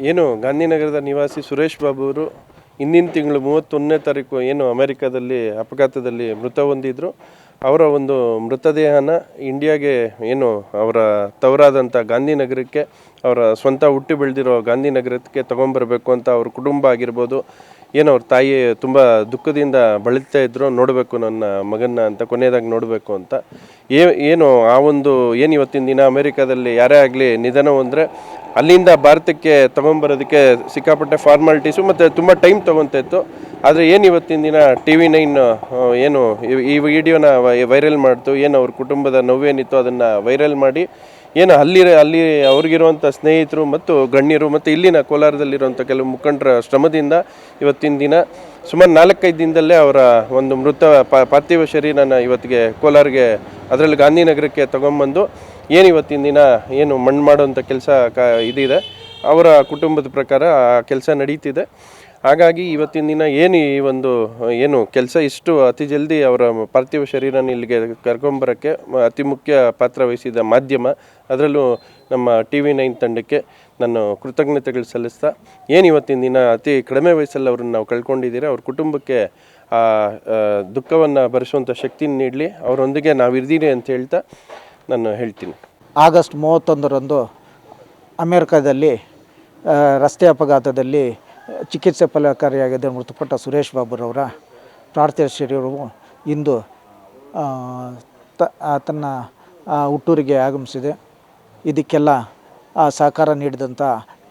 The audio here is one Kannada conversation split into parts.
ಏನು ಗಾಂಧಿನಗರದ ನಿವಾಸಿ ಸುರೇಶ್ ಬಾಬು ಅವರು ಹಿಂದಿನ ತಿಂಗಳು ಮೂವತ್ತೊಂದನೇ ತಾರೀಕು ಏನು ಅಮೆರಿಕದಲ್ಲಿ ಅಪಘಾತದಲ್ಲಿ ಮೃತ ಹೊಂದಿದ್ರು. ಅವರ ಒಂದು ಮೃತದೇಹನ ಇಂಡಿಯಾಗೆ ಏನು ಅವರ ತವರಾದಂಥ ಗಾಂಧಿನಗರಕ್ಕೆ ಅವರ ಸ್ವಂತ ಹುಟ್ಟಿ ಬೆಳೆದಿರೋ ಗಾಂಧಿನಗರಕ್ಕೆ ತೊಗೊಂಬರಬೇಕು ಅಂತ ಅವ್ರ ಕುಟುಂಬ ಆಗಿರ್ಬೋದು, ಏನು ಅವ್ರ ತಾಯಿ ತುಂಬ ದುಃಖದಿಂದ ಬಳಲ್ತಾ ಇದ್ರು, ನೋಡಬೇಕು ನನ್ನ ಮಗನ್ನ ಅಂತ, ಕೊನೆಯದಾಗಿ ನೋಡಬೇಕು ಅಂತ. ಏ, ಏನು ಆ ಒಂದು, ಏನು ಇವತ್ತಿನ ದಿನ ಅಮೆರಿಕಾದಲ್ಲಿ ಯಾರೇ ಆಗಲಿ ನಿಧನ ಅಂದರೆ ಅಲ್ಲಿಂದ ಭಾರತಕ್ಕೆ ತೊಗೊಂಬರೋದಕ್ಕೆ ಸಿಕ್ಕಾಪಟ್ಟೆ ಫಾರ್ಮಾಲಿಟೀಸು ಮತ್ತು ತುಂಬ ಟೈಮ್ ತೊಗೊತಾ ಆದರೆ ಏನು ಇವತ್ತಿನ ದಿನ ಟಿ ವಿ ನೈನ್ ಏನು ಈ ವಿಡಿಯೋನ ವೈರಲ್ ಮಾಡ್ತು, ಏನು ಅವ್ರ ಕುಟುಂಬದ ನೋವೇನಿತ್ತು ಅದನ್ನು ವೈರಲ್ ಮಾಡಿ ಏನು ಅಲ್ಲಿ ಅಲ್ಲಿ ಅವ್ರಿಗಿರುವಂಥ ಸ್ನೇಹಿತರು ಮತ್ತು ಗಣ್ಯರು ಮತ್ತು ಇಲ್ಲಿನ ಕೋಲಾರದಲ್ಲಿರುವಂಥ ಕೆಲವು ಮುಖಂಡರ ಶ್ರಮದಿಂದ ಇವತ್ತಿನ ದಿನ ಸುಮಾರು ನಾಲ್ಕೈದು ದಿನದಲ್ಲೇ ಅವರ ಒಂದು ಮೃತ ಪಾರ್ಥಿವ ಶರೀರನ ಇವತ್ತಿಗೆ ಕೋಲಾರಿಗೆ, ಅದರಲ್ಲಿ ಗಾಂಧಿನಗರಕ್ಕೆ ತಗೊಂಬಂದು ಏನು ಇವತ್ತಿನ ದಿನ ಏನು ಮಣ್ಣು ಮಾಡುವಂಥ ಕೆಲಸ ಕ ಇದಿದೆ, ಅವರ ಕುಟುಂಬದ ಪ್ರಕಾರ ಆ ಕೆಲಸ ನಡೀತಿದೆ. ಹಾಗಾಗಿ ಇವತ್ತಿನ ದಿನ ಏನು ಈ ಒಂದು, ಏನು ಕೆಲಸ ಇಷ್ಟು ಅತಿ ಜಲ್ದಿ ಅವರ ಪಾರ್ಥಿವ ಶರೀರನ ಇಲ್ಲಿಗೆ ಕರ್ಕೊಂಬರೋಕ್ಕೆ ಅತಿ ಮುಖ್ಯ ಪಾತ್ರ ವಹಿಸಿದ ಮಾಧ್ಯಮ, ಅದರಲ್ಲೂ ನಮ್ಮ ಟಿ ವಿ ನೈನ್ ತಂಡಕ್ಕೆ ನಾನು ಕೃತಜ್ಞತೆಗಳು ಸಲ್ಲಿಸ್ತಾ, ಏನು ಇವತ್ತಿನ ದಿನ ಅತಿ ಕಡಿಮೆ ವಯಸ್ಸಲ್ಲಿ ಅವ್ರನ್ನ ನಾವು ಕಳ್ಕೊಂಡಿದ್ದೀರಿ, ಅವ್ರ ಕುಟುಂಬಕ್ಕೆ ಆ ದುಃಖವನ್ನು ಭರಿಸುವಂಥ ಶಕ್ತಿನ ನೀಡಲಿ, ಅವರೊಂದಿಗೆ ನಾವು ಇರ್ದೀನಿ ಅಂತ ಹೇಳ್ತಾ ನಾನು ಹೇಳ್ತೀನಿ. ಆಗಸ್ಟ್ ಮೂವತ್ತೊಂದರಂದು ಅಮೇರಿಕಾದಲ್ಲಿ ರಸ್ತೆ ಅಪಘಾತದಲ್ಲಿ ಚಿಕಿತ್ಸೆ ಫಲಕಾರಿಯಾಗಿದ್ದ ಮೃತಪಟ್ಟ ಸುರೇಶ್ ಬಾಬುರವರ ಪ್ರಾರ್ಥಿವ ಶರೀರವು ಇಂದು ತ ತನ್ನ ಹುಟ್ಟೂರಿಗೆ ಆಗಮಿಸಿದೆ. ಇದಕ್ಕೆಲ್ಲ ಸಹಕಾರ ನೀಡಿದಂಥ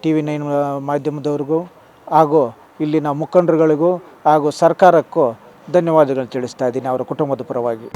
ಟಿ ವಿ ನೈನ್ ಮಾಧ್ಯಮದವ್ರಿಗೂ ಹಾಗೂ ಇಲ್ಲಿನ ಮುಖಂಡರುಗಳಿಗೂ ಹಾಗೂ ಸರ್ಕಾರಕ್ಕೂ ಧನ್ಯವಾದಗಳು ತಿಳಿಸ್ತಾ ಇದ್ದೀನಿ ಅವರ ಕುಟುಂಬದ ಪರವಾಗಿ.